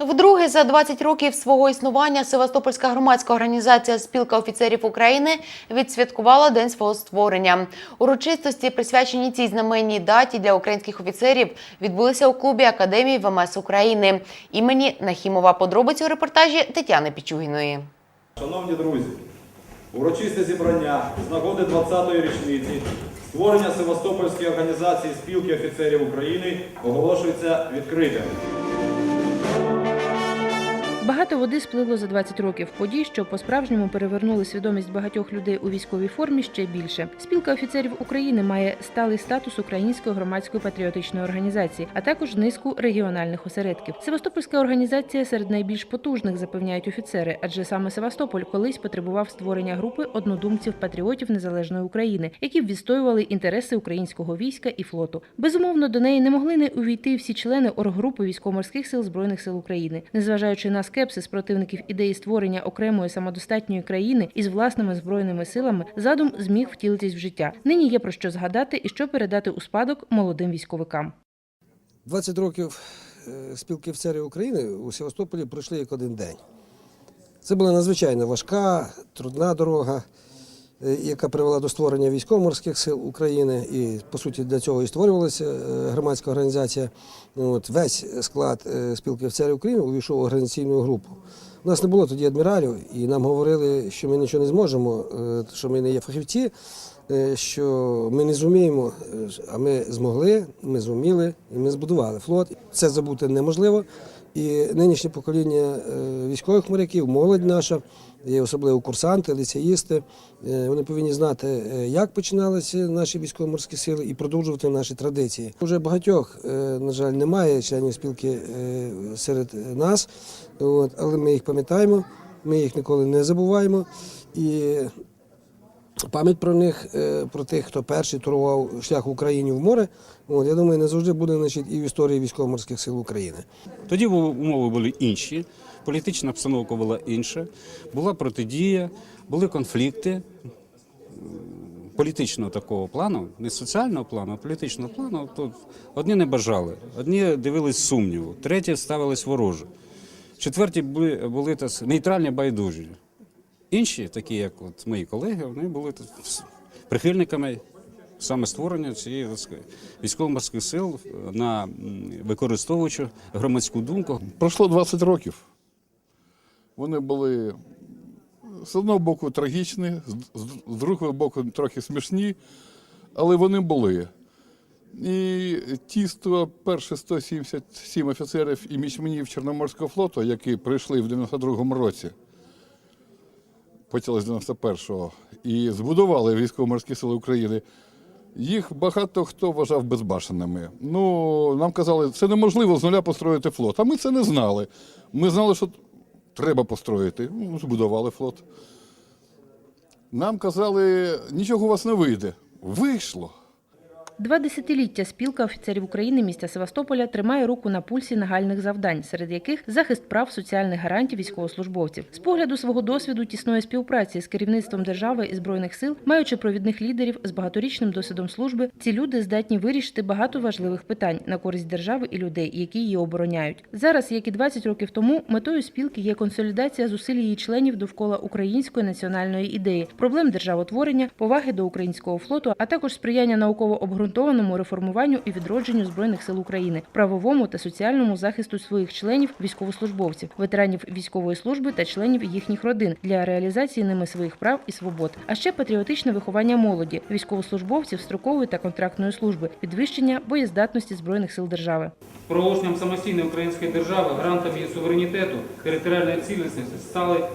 Вдруге за 20 років свого існування Севастопольська громадська організація Спілка офіцерів України відсвяткувала день свого створення. Урочистості, присвячені цій знаменній даті для українських офіцерів, відбулися у клубі Академії ВМС України імені Нахімова. Подробиці у репортажі Тетяни Пічугіної. Шановні друзі, урочисте зібрання з нагоди 20-ї річниці створення Севастопольської організації спілки офіцерів України оголошується відкритим. Bye. Багато води сплило за 20 років. Подій, що по-справжньому перевернули свідомість багатьох людей у військовій формі, ще більше. Спілка офіцерів України має сталий статус української громадської патріотичної організації, а також низку регіональних осередків. Севастопольська організація серед найбільш потужних запевняють офіцери, адже саме Севастополь колись потребував створення групи однодумців патріотів незалежної України, які б відстоювали інтереси українського війська і флоту. Безумовно, до неї не могли не увійти всі члени оргрупи військово-морських сил збройних сил України, незважаючи на скепсис противників ідеї створення окремої самодостатньої країни із власними збройними силами, задум зміг втілитись в життя. Нині є про що згадати і що передати у спадок молодим військовикам. 20 років спілки спілки офіцерів України у Севастополі пройшли як один день. Це була надзвичайно важка, трудна дорога, е, яка привела до створення військово-морських сил України. І, по суті, для цього і створювалася е, громадська організація. От, весь склад е, спілки офіцерів України увійшов у організаційну групу. У нас не було тоді адміралів, і нам говорили, що ми нічого не зможемо, е, що ми не є фахівці, е, що ми не зуміємо, е, а ми змогли, ми зуміли, і ми збудували флот. Це забути неможливо. І нинішнє покоління е, військових моряків, молодь наша, і особливо курсанти, ліцеїсти, е, вони повинні знати, е, як починалися наші військово-морські сили і продовжувати наші традиції. Уже багатьох, на жаль, немає членів спілки серед нас, але ми їх пам'ятаємо, ми їх ніколи не забуваємо. І пам'ять про них, е, про тих, хто перший турував шлях в Україні в море, от, я думаю, не завжди буде значить, і в історії військово-морських сил України. Тоді умови були інші, політична обстановка була інша, була протидія, були конфлікти політичного такого плану, не соціального плану, а політичного плану. Тут одні не бажали, одні дивились сумніву, треті ставились вороже, четверті були, були нейтральні байдужі. Інші, такі як от мої колеги, вони були прихильниками саме створення цієї військово-морських сил на м, використовуючи громадську думку. Пройшло 20 років. Вони були з одного боку трагічні, з- другого боку трохи смішні, але вони були. І ті 100, перші 177 офіцерів і мічменів Чорноморського флоту, які прийшли в 92-му році, почали з 91-го, і збудували військово-морські сили України, їх багато хто вважав безбашеними. Ну, нам казали, це неможливо з нуля построїти флот. А ми це не знали. Ми знали, що треба построїти. Ну, збудували флот. Нам казали, нічого у вас не вийде. Вийшло. Два десятиліття спілка офіцерів України міста Севастополя тримає руку на пульсі нагальних завдань, серед яких захист прав соціальних гарантій військовослужбовців. З погляду свого досвіду тісної співпраці з керівництвом держави і збройних сил, маючи провідних лідерів з багаторічним досвідом служби, ці люди здатні вирішити багато важливих питань на користь держави і людей, які її обороняють. Зараз, як і 20 років тому, метою спілки є консолідація зусиль її членів довкола української національної ідеї, проблем державотворення, поваги до українського флоту, а також сприяння науково обґрунтованому реформуванню і відродженню збройних сил України, правовому та соціальному захисту своїх членів військовослужбовців, ветеранів військової служби та членів їхніх родин для реалізації ними своїх прав і свобод, а ще патріотичне виховання молоді, військовослужбовців строкової та контрактної служби, підвищення боєздатності збройних сил держави. Проголошенням самостійної української держави, гарантом її суверенітету, територіальної цілісності стали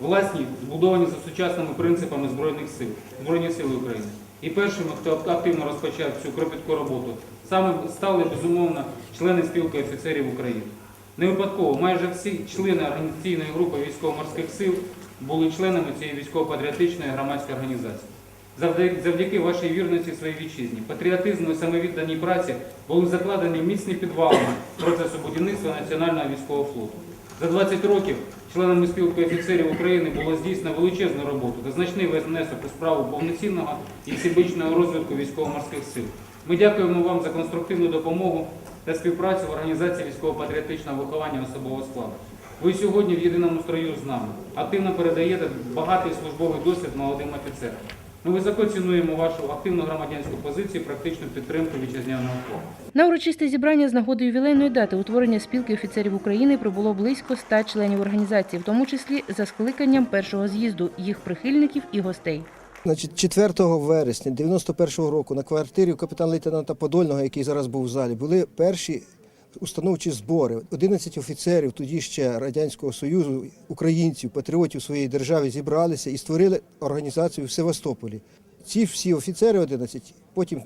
власні, збудовані за сучасними принципами Збройних сил, Збройні Сили України. І першими, хто активно розпочав цю кропітку роботу, саме стали безумовно члени спілки офіцерів України. Не випадково майже всі члени організаційної групи військово-морських сил були членами цієї військово-патріотичної громадської організації. Завдяки, вашій вірності своїй вітчизні, патріотизму і самовідданій праці були закладені міцні підвалини процесу будівництва Національного військового флоту. За 20 років членами спілки офіцерів України було здійснено величезну роботу та значний внесок у справу повноцінного і всебічного розвитку військово-морських сил. Ми дякуємо вам за конструктивну допомогу та співпрацю в організації військово-патріотичного виховання особового складу. Ви сьогодні в єдиному строю з нами активно передаєте багатий службовий досвід молодим офіцерам. Ми високо цінуємо вашу активну громадянську позицію, практичну підтримку вітчизняного флоту. На урочисте зібрання з нагоди ювілейної дати утворення спілки офіцерів України прибуло близько ста членів організації, в тому числі за скликанням першого з'їзду, їх прихильників і гостей. Значить, 4 вересня 91-го року на квартирі у капітана-лейтенанта Подольного, який зараз був в залі, були перші установчі збори. 11 офіцерів тоді ще Радянського Союзу, українців, патріотів своєї держави зібралися і створили організацію в Севастополі. Ці всі офіцери 11 потім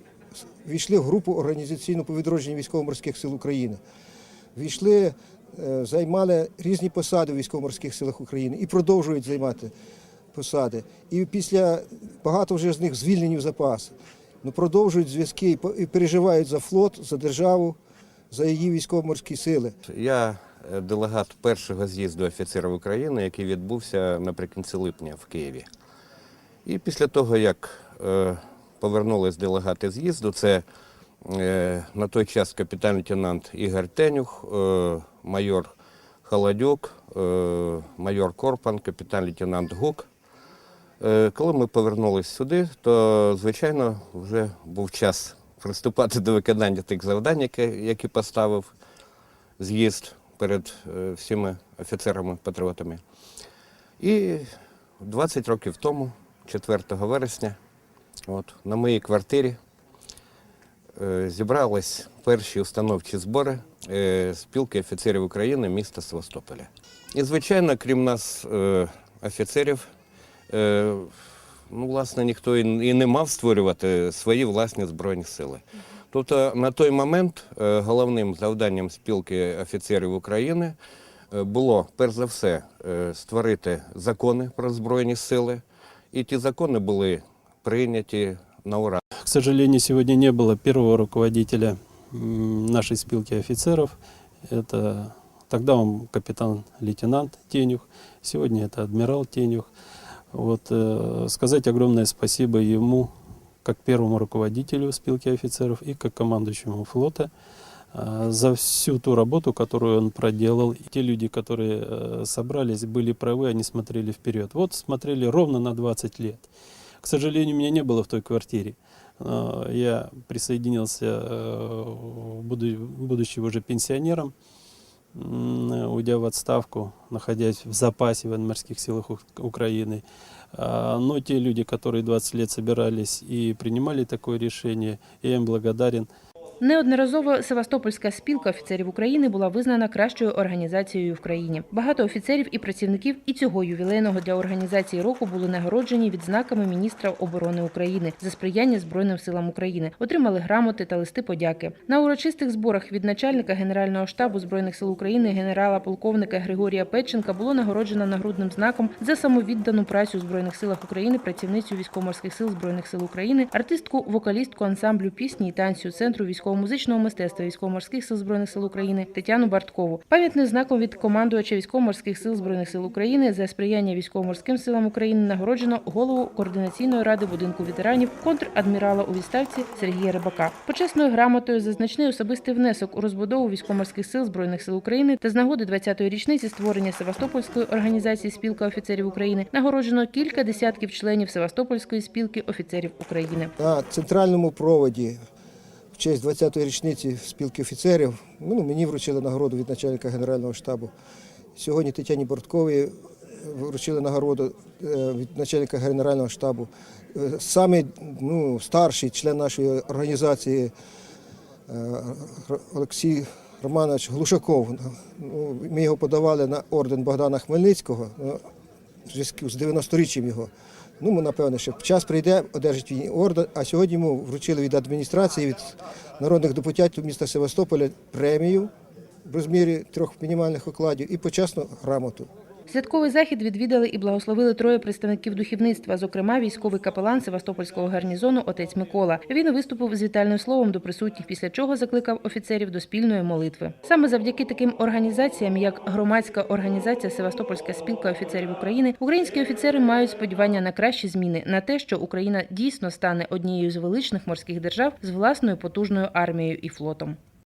війшли в групу організаційно по відродженню військово-морських сил України. Війшли, е, займали різні посади в військово-морських силах України і продовжують займати посади. І після багато вже з них звільнені в запас. Ну, продовжують зв'язки і переживають за флот, за державу, за її військово-морські сили. Я е, делегат першого з'їзду офіцерів України, який відбувся наприкінці липня в Києві. І після того, як е, повернулись делегати з'їзду, це е, на той час капітан-лейтенант Ігор Тенюх, майор Холодюк, майор Корпан, капітан-лейтенант Гук. Е, Коли ми повернулися сюди, то, звичайно, вже був час приступати до виконання тих завдань, які, поставив з'їзд перед е, всіма офіцерами-патріотами. І 20 років тому, 4 вересня, от, на моїй квартирі е, зібрались перші установчі збори е, спілки офіцерів України міста Севастополя. І, звичайно, крім нас, офіцерів, ну, власне, ніхто і і не мав створювати свої власні збройні сили. Тобто на той момент е, головним завданням спілки офіцерів України е, було перш за все е, створити закони про збройні сили, і ті закони були прийняті на ура. К сожалению, сегодня не было первого руководителя м, нашей спилки офицеров. Это тогда он капитан-лейтенант Тенюх, сегодня это адмирал Тенюх. Вот, э, сказать огромное спасибо ему, как первому руководителю спилки офицеров и как командующему флота, э, за всю ту работу, которую он проделал. И те люди, которые э, собрались, были правы, они смотрели вперед. Вот смотрели ровно на 20 лет. К сожалению, меня не было в той квартире. Э, Я присоединился, э, буду- будучи уже пенсионером, уйдя в отставку, находясь в запасе в военно-морских силах Украины. Но те люди, которые 20 лет собирались и принимали такое решение, я им благодарен. Неодноразово Севастопольська спілка офіцерів України була визнана кращою організацією в країні. Багато офіцерів і працівників і цього ювілейного для організації року були нагороджені відзнаками міністра оборони України за сприяння Збройним силам України, отримали грамоти та листи подяки. На урочистих зборах від начальника Генерального штабу збройних сил України генерала полковника Григорія Петченка було нагороджено нагрудним знаком за самовіддану працю у збройних силах України працівницю військово-морських сил збройних сил України, артистку, вокалістку ансамблю пісні і танцю центру військово-музичного мистецтва військово-морських сил збройних сил України Тетяну Барткову. Пам'ятним знаком від командувача військово-морських сил збройних сил України за сприяння військово-морським силам України нагороджено голову координаційної ради будинку ветеранів контр-адмірала у відставці Сергія Рибака. Почесною грамотою за значний особистий внесок у розбудову військово-морських сил збройних сил України та з нагоди 20-ї річниці створення Севастопольської організації спілка офіцерів України нагороджено кілька десятків членів Севастопольської спілки офіцерів України. На центральному проводі в честь 20-ї річниці спілки офіцерів ну, мені вручили нагороду від начальника Генерального штабу. Сьогодні Тетяні Бортковій вручили нагороду е, від начальника Генерального штабу. Е, Саме ну, старший член нашої організації е, Олексій Романович Глушаков. Ну, Ми його подавали на орден Богдана Хмельницького ну, в зв'язку з 90-річчям його. Ну, ми, напевно, що час прийде, одержить він орден, а сьогодні йому вручили від адміністрації, від народних депутатів міста Севастополя премію в розмірі трьох мінімальних окладів і почесну грамоту. Святковий захід відвідали і благословили троє представників духовництва, зокрема військовий капелан Севастопольського гарнізону отець Микола. Він виступив з вітальним словом до присутніх, після чого закликав офіцерів до спільної молитви. Саме завдяки таким організаціям, як громадська організація Севастопольська спілка офіцерів України, українські офіцери мають сподівання на кращі зміни, на те, що Україна дійсно стане однією з величних морських держав з власною потужною армією і флотом.